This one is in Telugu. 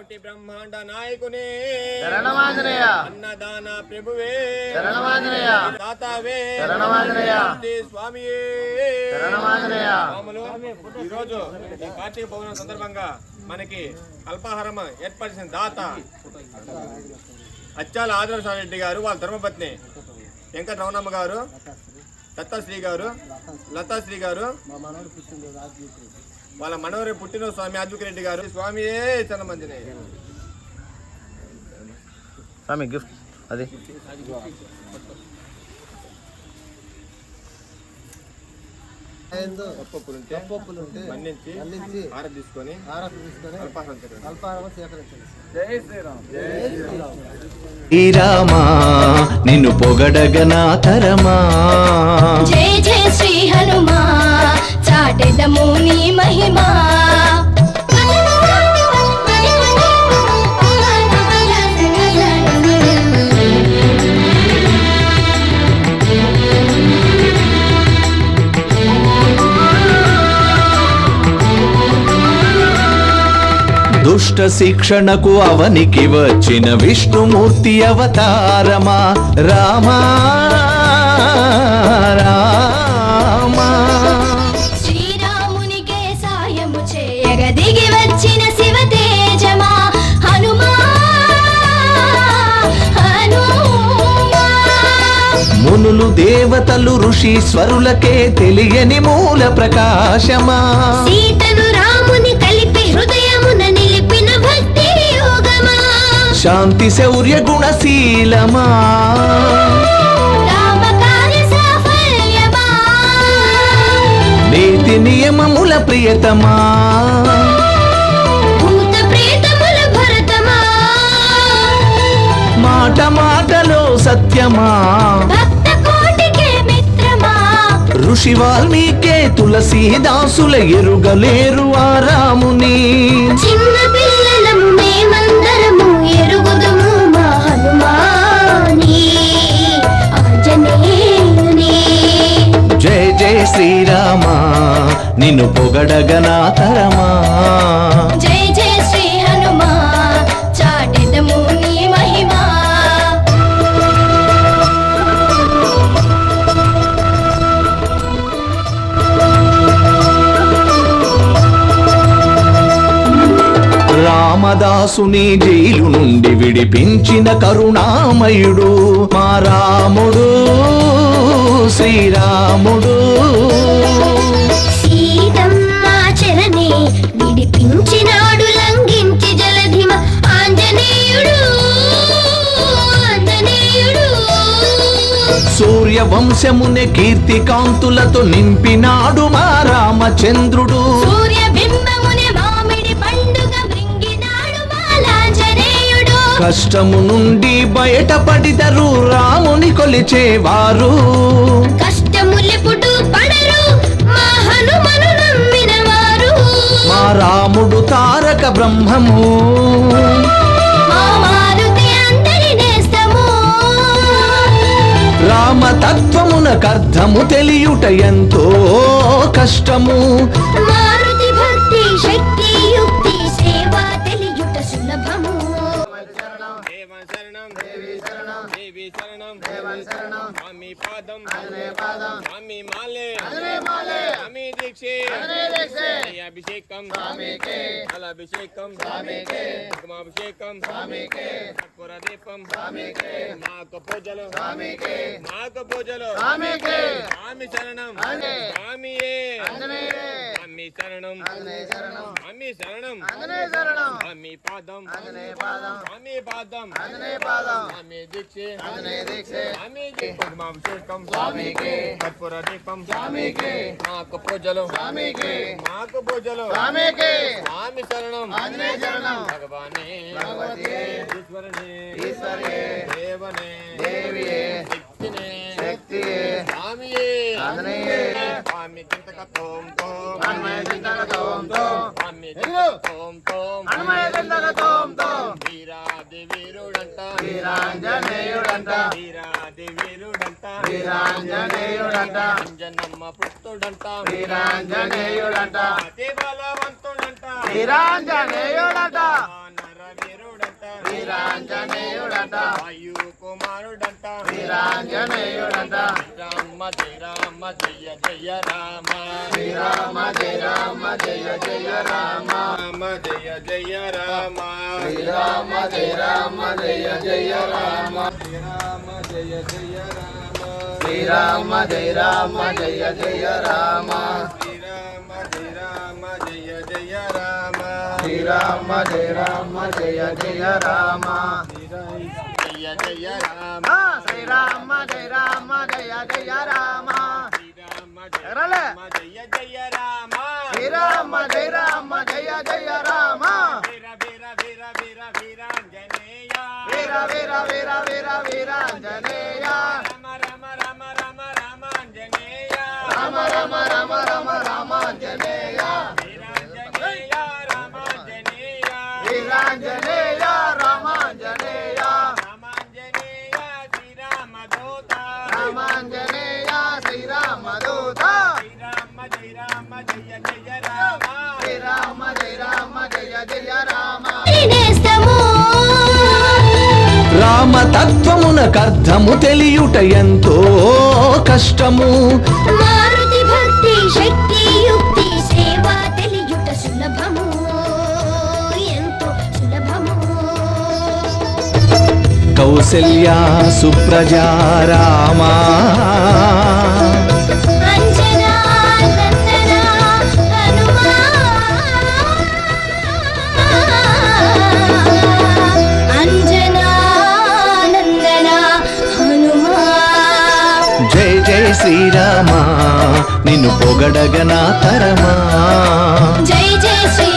కోటి బ్రహ్మాండ నాయకుని. శరణమాంజనేయ. అన్నదాన ప్రభువే. శరణమాంజనేయ. దాతావే. శరణమాంజనేయ. శ్రీ స్వామియే. శరణమాంజనేయ. స్వాములు ఈరోజు ఈ కార్తీక పౌర్ణమి సందర్భంగా మనకి అల్పాహారం ఏర్పరిచిన దాత అచ్చాల ఆదర్శ రెడ్డి గారు వాళ్ళ ధర్మపత్ని వెంకట రమణమ్మ గారు దత్తాశ్రీ గారు లతాశ్రీ గారు వాళ్ళ మనవరి పుట్టిన స్వామి రెడ్డి గారు. స్వామియే చన్నమంజనే స్వామి గిఫ్ట్ అది. పప్పులుంటే పప్పులుంటే మన్నించి అందించి ఆర తీసుకొని ఆరాధన తీసుకొని అల్పాహారం తినండి. అల్పాహారం సేకరించండి. శ్రీరామా. నిన్ను పొగడగనా తరమా. జయ జయ శ్రీ హనుమా. చాటెదము నీ మహిమా. దుష్ట శిక్షణకు అవనికి వచ్చిన విష్ణుమూర్తి అవతారమా? రామా రామా. దేవతలు ఋషీశ్వరులకే తెలియని మూల ప్రకాశమా? సీతను రాముని కలిపి హృదయమున నిలిపిన భక్తి యోగమా శాంతి శౌర్య గుణశీలమా? నీతి నియమముల ప్రియతమా? మాట మాటలో సత్యమా? ఋషి వాల్మీకే తులసీదాసుల ఎరుగలేరు ఆ రాముని. చిన్న పిల్లలము మేమందరము ఎరుగుదుము మా హనుమాని ఆంజనేయుని. జయ జయ శ్రీరామా నిన్ను పొగడగనా తరమా. జయ జయ రామదాసుని జైలు నుండి విడిపించిన కరుణామయుడు. మా రాముడు శ్రీరాముడు. విడిపించినాడు లంఘించి జలధిమ ఆంజనేయుడు ఆంజనేయుడు. సూర్య వంశముని కీర్తి కాంతులతో నింపినాడు మా రామచంద్రుడు. కష్టము నుండి బయటపడిదరు రాముని కొలిచేవారు. కష్టములెప్పుడు పడరు మా హనుమను మా రాముడు తారక బ్రహ్మము. మా రామతత్వమునకర్థము తెలియుట ఎంతో కష్టము. మారుతి స్వామి పాదం స్వామి మాలే స్వామి దీక్షే శ్రీ అభిషేకం అభిషేకం అభిషేకం కర్పూర దీపం మాకు పూజలు మాకు పూజలు స్వామి శరణం స్వామియే స్వామి శరణం స్వామి శరణం స్వామి పాదం స్వామి పాదం స్వామి దీక్షే స్వామి అభిషేకం స్వామికి కర్పూర దీపం స్వామికి మాకు పూజలు స్వామికి. మాకు పూజలు. స్వామికి. స్వామి శరణం. భగవానే. ఈశ్వరనే. ఈశ్వరే. దేవనే. దేవియే. శక్తియే. స్వామియే. స్వామి చింతక తోం. తోం హనుమయ చింతక తోం. తోం స్వామి తోం తోం. హనుమయ చింతక తోం. తోం వీరాది వీరుడంట. వీరాంజనేయుడంట. వీరాది వీరుడంట. వీరాంజనేయుడంట. అంజనమ్మ పుత్రుడంట. వీరాంజనేయుడంట. అతి బలవంతుడంట. వీరాంజనేయుడంట. వీరాంజనేయుడంట. వాయు కుమారుడంట వీరాంజనేయుడంట. రామ జయ రామ జయ జయ రామ. శ్రీరామ జయ రామ జయ జయ రామ. రామ జయ జయ రామ. శ్రీరామ జయ రామ జయ జయ రామ. రామ జయ జయ రామ. శ్రీరామ జయ రామ జయ జయ రామ. శ్రీరామ జయ రామ జయ జయ రామ. శ్రీరామ జయ రామ జయ జయ రామ. జయ జయ రామ. ఆ, శ్రీరామ జయ రామ జయ జయ రామ శ్రీరామ జయ రామ. జయ జయ రామ శ్రీరామ జయ రామ జయ జయ రామ. వీర వీర వీర వీర వీరాంజనేయ. వీర వీర వీర వీర వీరాంజనేయ రామ రామ రామ రామ రామాంజనేయ రామ రామ రామ రామ రామాంజనేయ. రామతత్వమునకర్థము తెలియుట ఎంతో కష్టము. మారుతి భక్తి శక్తి యుక్తి సేవ తెలియుట సులభము. ఎంతో సులభము. కౌసల్య సుప్రజా రామా. శ్రీరామా నిన్ను పొగడగ నా తరమా. జై జై శ్రీ